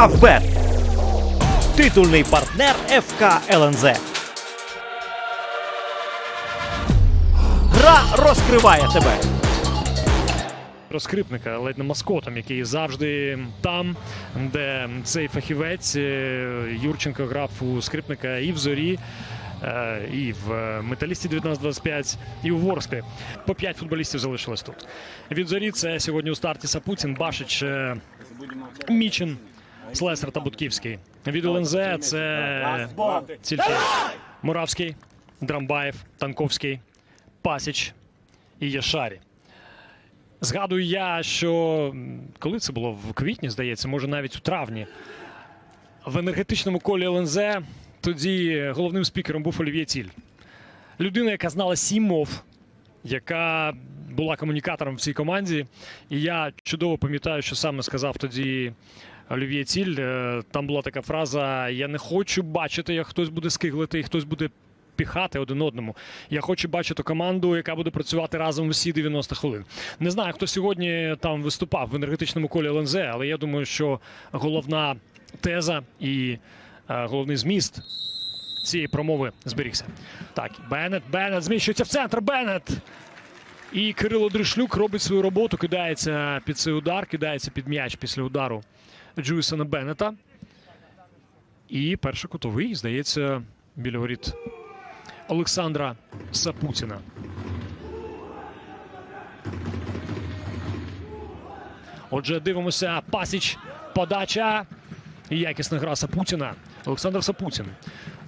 Фавбет. Титульний партнер ФК ЛНЗ. Гра розкриває тебе. Про скрипника, ледь не маскотом, який завжди там, де цей фахівець е, Юрченко грав у скрипника і в зорі. е, І в металісті 19-25, і у Ворсклі. По п'ять футболістів залишилось тут. Від зорі це сьогодні у старті Сапутін, Башич, е, Мічин, Слесар та Будківський. Від ЛНЗ це тільки Муравський, Драмбаєв, Танковський, Пасіч і Яшарі. Згадую я, що коли це було в квітні, здається, може навіть у травні, в енергетичному колі ЛНЗ тоді головним спікером був Олів'є Ціль. Людина, яка знала сім мов, яка була комунікатором в цій команді. І я чудово пам'ятаю, що саме сказав тоді Олів'є Ціль. Е, Там була така фраза: Я не хочу бачити, як хтось буде скиглити і хтось буде піхати один одному. Я хочу бачити команду, яка буде працювати разом усі 90 хвилин. Не знаю, хто сьогодні там виступав в енергетичному колі ЛНЗ, але я думаю, що головна теза і е, головний зміст цієї промови зберігся. Так, Беннет, Беннет зміщується в центр. Беннет! І Кирило Дришлюк робить свою роботу, кидається під цей удар, кидається під м'яч після удару Джуїсона Беннета. І перший кутовий, здається, біля воріт Олександра Сапутіна. Отже, дивимося. Пасіч, подача. Якісна гра Сапутіна. Олександр Сапутін.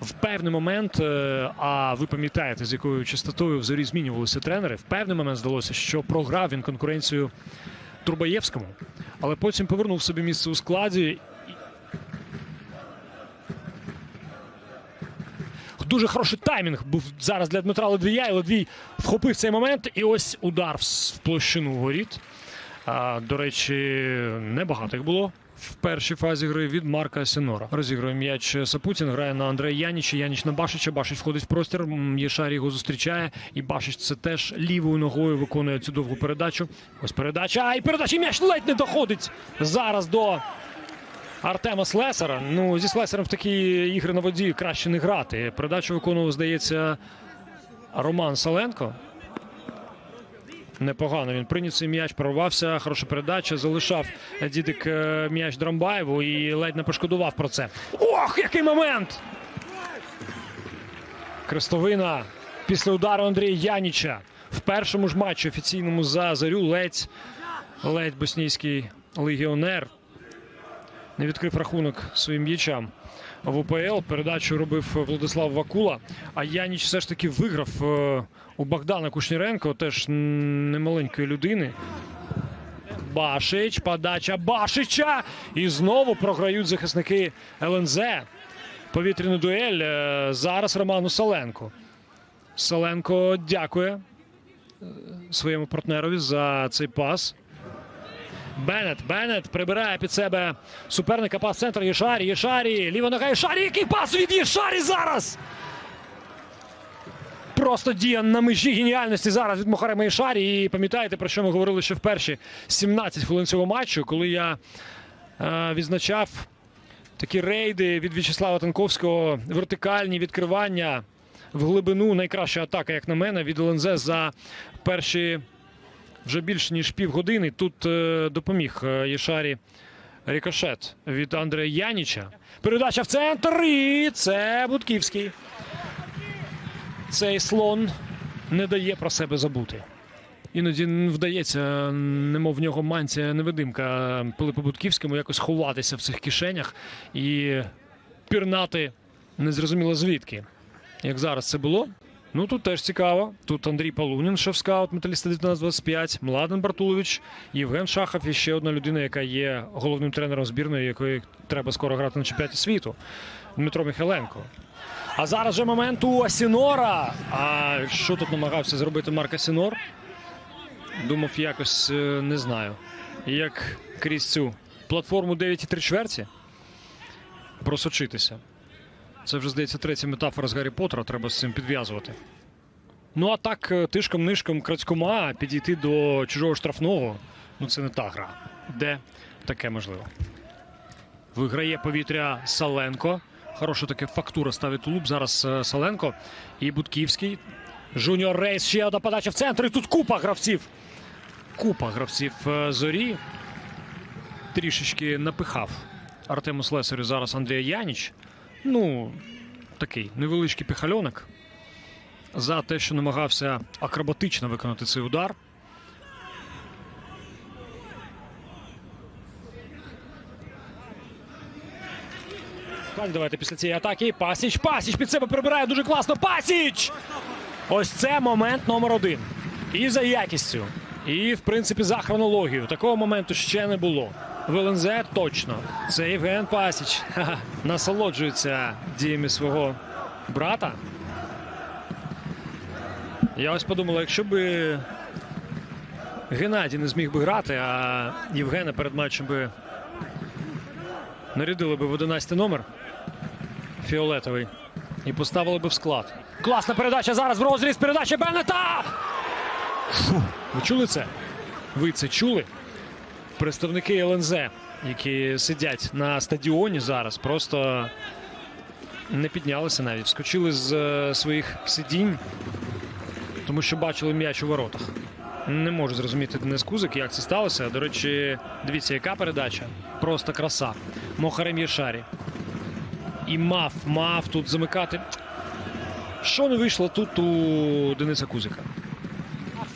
В певний момент, е, а ви пам'ятаєте, з якою частотою в змінювалися тренери, в певний момент здалося, що програв він конкуренцію Турбаєвському, але потім повернув собі місце у складі. Дуже хороший таймінг був зараз для Дмитра Ледвія. І Ледвій вхопив цей момент. І ось удар в площину воріт. До речі, небагато їх було в першій фазі гри від Марка Сінора. Розігрує м'яч Сапутін, грає на Андрея Яніча. Яніч на Башича. Башич входить в простір. М, Єшарі його зустрічає. І Башич це теж лівою ногою виконує цю довгу передачу. Ось передача. А і передача. М'яч ледь не доходить зараз до Артема Слесара. Ну, зі Слесарем в такі ігри на воді краще не грати. Передачу виконував, здається, Роман Саленко. Непогано він прийняв цей м'яч, прорвався. Хороша передача. Залишав дідик е, м'яч Драмбаєву і ледь не пошкодував про це. Ох, який момент! Крестовина після удару Андрія Яніча. В першому ж матчі офіційному за зарю ледь, ледь боснійський легіонер не відкрив рахунок своїм м'ячам в УПЛ. Передачу робив Владислав Вакула. А Яніч все ж таки виграв е, у Богдана Кушніренко, теж немаленької людини. Башич, подача Башича. І знову програють захисники ЛНЗ. Повітряну дуель. е, Зараз Роману Саленко. Саленко дякує е, своєму партнерові за цей пас. Беннет, Беннет прибирає під себе суперника пас центр Єшарі. Єшарі. Ліва нога Єшарі. Який пас від Єшарі зараз? Просто дія на межі геніальності зараз від Мухарема Єшарі. І пам'ятаєте, про що ми говорили ще в перші 17 хвилин цього матчу, коли я е, відзначав такі рейди від В'ячеслава Танковського, вертикальні відкривання в глибину. Найкраща атака, як на мене, від ЛНЗ за перші вже більш ніж півгодини. Тут е, допоміг е, Єшарі рикошет від Андрея Яніча. Передача в центр. І це Будківський. Цей слон не дає про себе забути. Іноді вдається, немов в нього мантія невидимка Пилипу Будківському, якось ховатися в цих кишенях і пірнати незрозуміло звідки. Як зараз це було. Ну тут теж цікаво. Тут Андрій Палунін, шеф-скаут металіста 1925, Младен Бартулович, Євген Шахов і ще одна людина, яка є головним тренером збірної, якої треба скоро грати на чемпіонаті світу. Дмитро Михайленко. А зараз же момент у Асінора. А що тут намагався зробити Марк Асінор? Думав, якось е, не знаю. Як крізь цю платформу 9,3 чверті просочитися. Це вже, здається, третя метафора з Гаррі Поттера, треба з цим підв'язувати. Ну, а так, е, тишком-нишком крадькома підійти до чужого штрафного. Ну, це не та гра. Де таке можливо. Виграє повітря Саленко. Хороша таке фактура ставить тулуб. Зараз е, Саленко і Будківський. Жуніор Рейс. Ще одна подача в центр. І тут купа гравців. Купа гравців е, зорі. Трішечки напихав Артему Слесарю зараз Андрія Яніч. Ну, такий невеличкий піхальонок. За те, що намагався акробатично виконати цей удар. Так, давайте після цієї атаки. Пасіч, Пасіч під себе прибирає дуже класно. Пасіч! Ось це момент номер один. І за якістю, і в принципі за хронологією. Такого моменту ще не було. В точно. Це Євген Пасіч. Ха-ха. Насолоджується діями свого брата. Я ось подумала, якщо би Геннадій не зміг би грати, а Євгена перед матчем би нарядили би в 11 номер фіолетовий і поставили би в склад. Класна передача зараз в розріз. Передача Беннета! Фу, ви чули це? Ви це чули? Представники ЛНЗ, які сидять на стадіоні зараз, просто не піднялися навіть, вскочили з е, своїх сидінь, тому що бачили м'яч у воротах. Не можу зрозуміти Денис Кузик, як це сталося. До речі, дивіться, яка передача. Просто краса. Мохарем Єшарі. І мав, мав тут замикати. Що не вийшло тут у Дениса Кузика?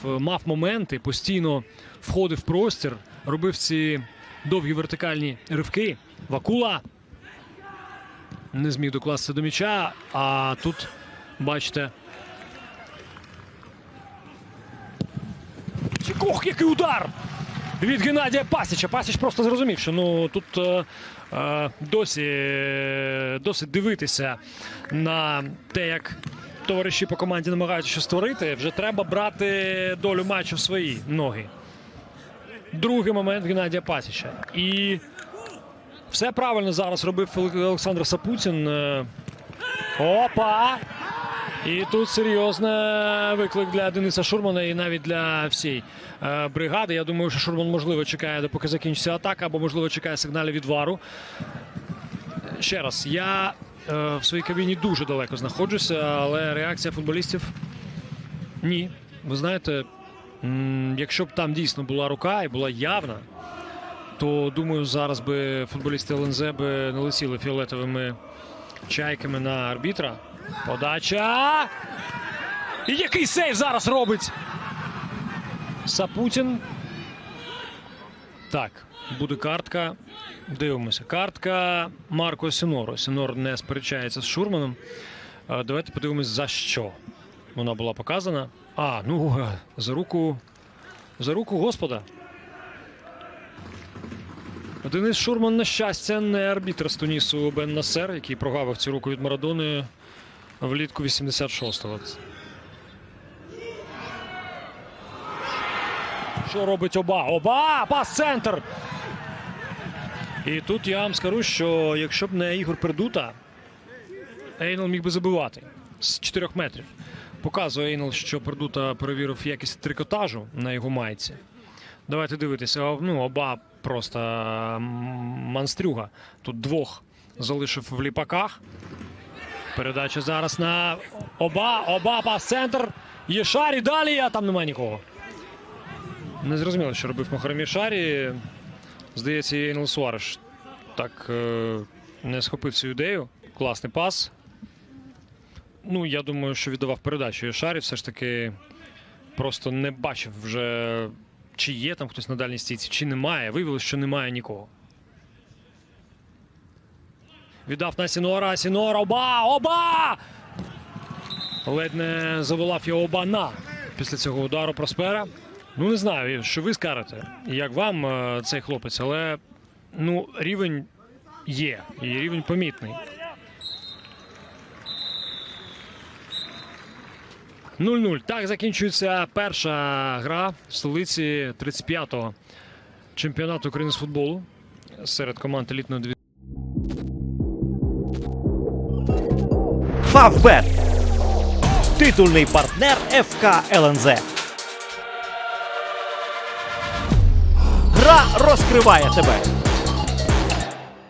Мав, мав моменти, постійно входив в простір, робив ці довгі вертикальні ривки. Вакула не зміг докласти до м'яча, а тут, бачите. Ох, який удар! Від Геннадія Пасіча. Пасіч просто зрозумів, що ну тут е, е, досі е, досить дивитися на те, як товариші по команді намагаються щось створити. Вже треба брати долю матчу в свої ноги. Другий момент Геннадія Пасіча. І все правильно зараз робив Олександр Сапутін. Е, Опа! І тут серйозний виклик для Дениса Шурмана і навіть для всієї е, бригади. Я думаю, що Шурман можливо чекає, допоки закінчиться атака, або можливо чекає сигналів від вару. Ще раз, я е, в своїй кабіні дуже далеко знаходжуся, але реакція футболістів ні. Ви знаєте, якщо б там дійсно була рука і була явна, то думаю, зараз би футболісти ЛНЗ би не летіли фіолетовими чайками на арбітра. Подача. І який сейв зараз робить? Сапутін. Так, буде картка. Дивимося. Картка Марко Сіноро. Сінор не сперечається з Шурманом. Е, Давайте подивимось, за що вона була показана. А, ну е, за руку. За руку Господа. Денис Шурман, на щастя, не арбітр з Тунісу Бен Насер, який прогавив цю руку від Марадони влітку 86-го. Що робить Оба? Оба! Пас-центр! І тут я вам скажу, що якщо б не Ігор Пердута, Ейнел міг би забивати з 4 метрів. Показує Ейнел, що Пердута перевірив якість трикотажу на його майці. Давайте дивитися. Ну, оба просто м, монстрюга. Тут двох залишив в ліпаках. Передача зараз на оба, оба, пас центр. Єшарі далі, а там немає нікого. Не зрозуміло, що робив Мохарем Єшарі. Здається, і Ейнел Суареш так е, не схопив цю ідею. Класний пас. Ну, я думаю, що віддавав передачу Єшарі. Все ж таки просто не бачив вже, чи є там хтось на дальній стійці, чи немає. Виявилося, що немає нікого. Віддав на Сінора. Сінора. Оба! Оба! Ледь не заволав його Обана після цього удару Проспера. Ну, не знаю, що ви скажете, як вам е, цей хлопець, але ну, рівень є, і рівень помітний. 0-0. Так закінчується перша гра в столиці 35-го чемпіонату України з футболу серед команд елітної дивізії. Фавбет. Титульний партнер ФК ЛНЗ. Гра розкриває тебе.